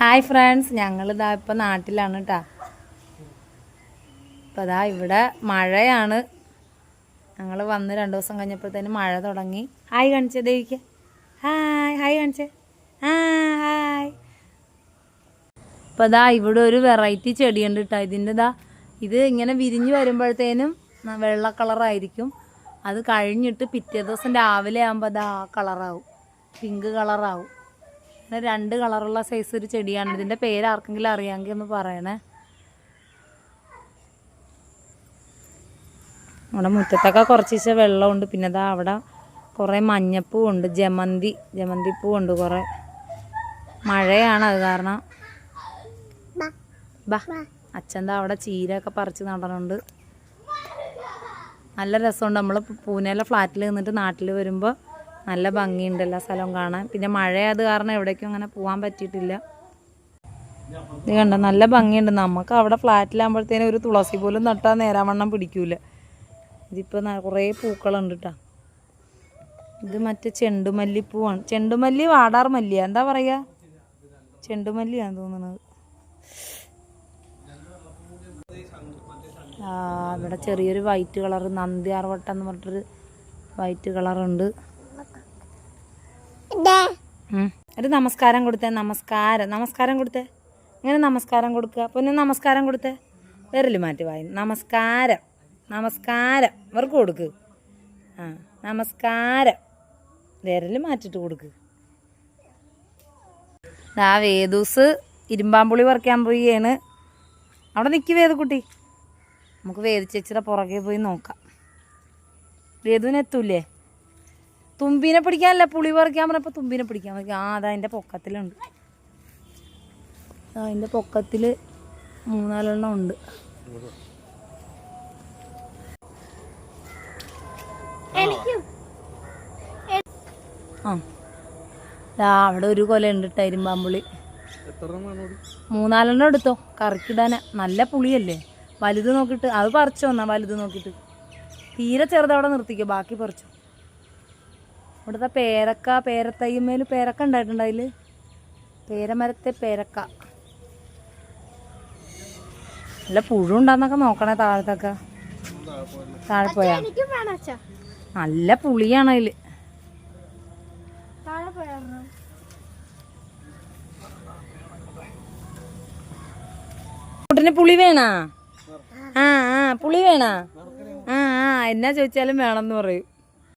Hi friends ഞങ്ങളിതാ ഇപ്പം നാട്ടിലാണ് കേട്ടാ ഇപ്പം അതാ ഇവിടെ മഴയാണ്. ഞങ്ങൾ വന്ന് രണ്ട് ദിവസം കഴിഞ്ഞപ്പോഴത്തേന് മഴ തുടങ്ങി. ഹായ് കാണിച്ചേ ദേവിക്ക് ഹായ് ഹായ് കാണിച്ചേ. ആ ഹായ്. ഇപ്പം അതാ ഇവിടെ ഒരു വെറൈറ്റി ചെടിയുണ്ട് കേട്ടോ ഇതിന്റെ ഇതാ ഇത് ഇങ്ങനെ വിരിഞ്ഞ് വരുമ്പോഴത്തേനും വെള്ള കളറായിരിക്കും. അത് കഴിഞ്ഞിട്ട് പിറ്റേ ദിവസം രാവിലെ ആകുമ്പോൾ അതാ കളറാവും. പിങ്ക് കളറാവും. രണ്ട് കളറുള്ള സൈസ് ഒരു ചെടിയാണ്. ഇതിന്റെ പേര് ആർക്കെങ്കിലും അറിയാമെങ്കിൽ ഒന്ന് പറയണേ. നമ്മുടെ മുറ്റത്തൊക്കെ കുറച്ച് ദിവസം വെള്ളമുണ്ട്. പിന്നെ ദാ അവിടെ കുറേ മഞ്ഞപ്പൂവുണ്ട്. ജമന്തി ജമന്തി പൂവുണ്ട് കുറേ. മഴയാണ് അത് കാരണം. ബാ അച്ഛന്റെ അവിടെ ചീരയൊക്കെ പറിച്ച് നടനുണ്ട് നല്ല രസമുണ്ട്. നമ്മൾ പൂനെയിലെ ഫ്ലാറ്റിൽ നിന്നിട്ട് നാട്ടിൽ വരുമ്പോൾ നല്ല ഭംഗിയുണ്ട് എല്ലാ സ്ഥലവും കാണാൻ. പിന്നെ മഴയായത് കാരണം എവിടേക്കും അങ്ങനെ പോകാൻ പറ്റിയിട്ടില്ല. ഇത് കണ്ടോ നല്ല ഭംഗിയുണ്ട്. നമുക്ക് അവിടെ ഫ്ലാറ്റിലാകുമ്പോഴത്തേനും ഒരു തുളസി പോലും നട്ടാൽ നേരാവണ്ണം പിടിക്കൂല. ഇതിപ്പോൾ കുറേ പൂക്കളുണ്ട് കേട്ടോ ഇത് മറ്റേ ചെണ്ടുമല്ലിപ്പൂവാണ്. ചെണ്ടുമല്ലി വാടാർ മല്ലിയ. എന്താ പറയുക ചെണ്ടുമല്ലിയാണ് തോന്നുന്നത്. ആ ഇവിടെ ചെറിയൊരു വൈറ്റ് കളർ നന്ദിയാർവട്ടം എന്ന് പറഞ്ഞിട്ടൊരു വൈറ്റ് കളറുണ്ട്. ഒരു നമസ്കാരം കൊടുത്തേ നമസ്കാരം നമസ്കാരം കൊടുത്തേ. ഇങ്ങനെ നമസ്കാരം കൊടുക്കുക. പിന്നെ നമസ്കാരം കൊടുത്തേ? വേറെ മാറ്റി വായി. നമസ്കാരം നമസ്കാരം. ഇവർക്ക് കൊടുക്ക്. ആ നമസ്കാരം. വിരൽ മാറ്റിട്ട് കൊടുക്ക്. ആ വേദൂസ് ഇരുമ്പാമ്പുളി പറിക്കാൻ പോയാണ് അവിടെ നിൽക്കി വേദക്കുട്ടി. നമുക്ക് വേദിച്ചച്ചിടെ പുറകെ പോയി നോക്കാം. വേദുവിനെത്തൂലേ തുമ്പീനെ പിടിക്കാനല്ല പുളി പറിക്കാൻ പറഞ്ഞപ്പോൾ തുമ്പിനെ പിടിക്കാൻ പറ്റും ആ അതാ അതിന്റെ പൊക്കത്തിലുണ്ട്. അതിന്റെ അതിന്റെ പൊക്കത്തിൽ മൂന്നാലെണ്ണം ഉണ്ട്. ആ. അവിടെ ഒരു കൊല ഉണ്ട് ടൈരുമ്പാമ്പുളി മൂന്നാലെണ്ണം എടുത്തോ കറക്കിടാന. നല്ല പുളിയല്ലേ? വലുത് നോക്കിട്ട് അത് പറിച്ചോ എന്നാ വലുത് നോക്കിയിട്ട് തീരെ ചെറുത് അവിടെ നിർത്തിക്കോ ബാക്കി പറിച്ചോ. ഇവിടുത്തെ പേരക്ക പേരത്തയ്യമ്മേൽ പേരക്ക ഉണ്ടായിട്ടുണ്ട് അതിൽ പേരമരത്തെ പേരക്ക. നല്ല പുഴു ഉണ്ടാന്നൊക്കെ നോക്കണേ താഴത്തൊക്കെ. താഴെ പോയാ. നല്ല പുളിയാണ് പോയായിരുന്നു കുട്ടിന് പുളി വേണാ? ആ ആ പുളി വേണാ? ആ ആ എന്നാ ചോദിച്ചാലും എന്ന് പറയും.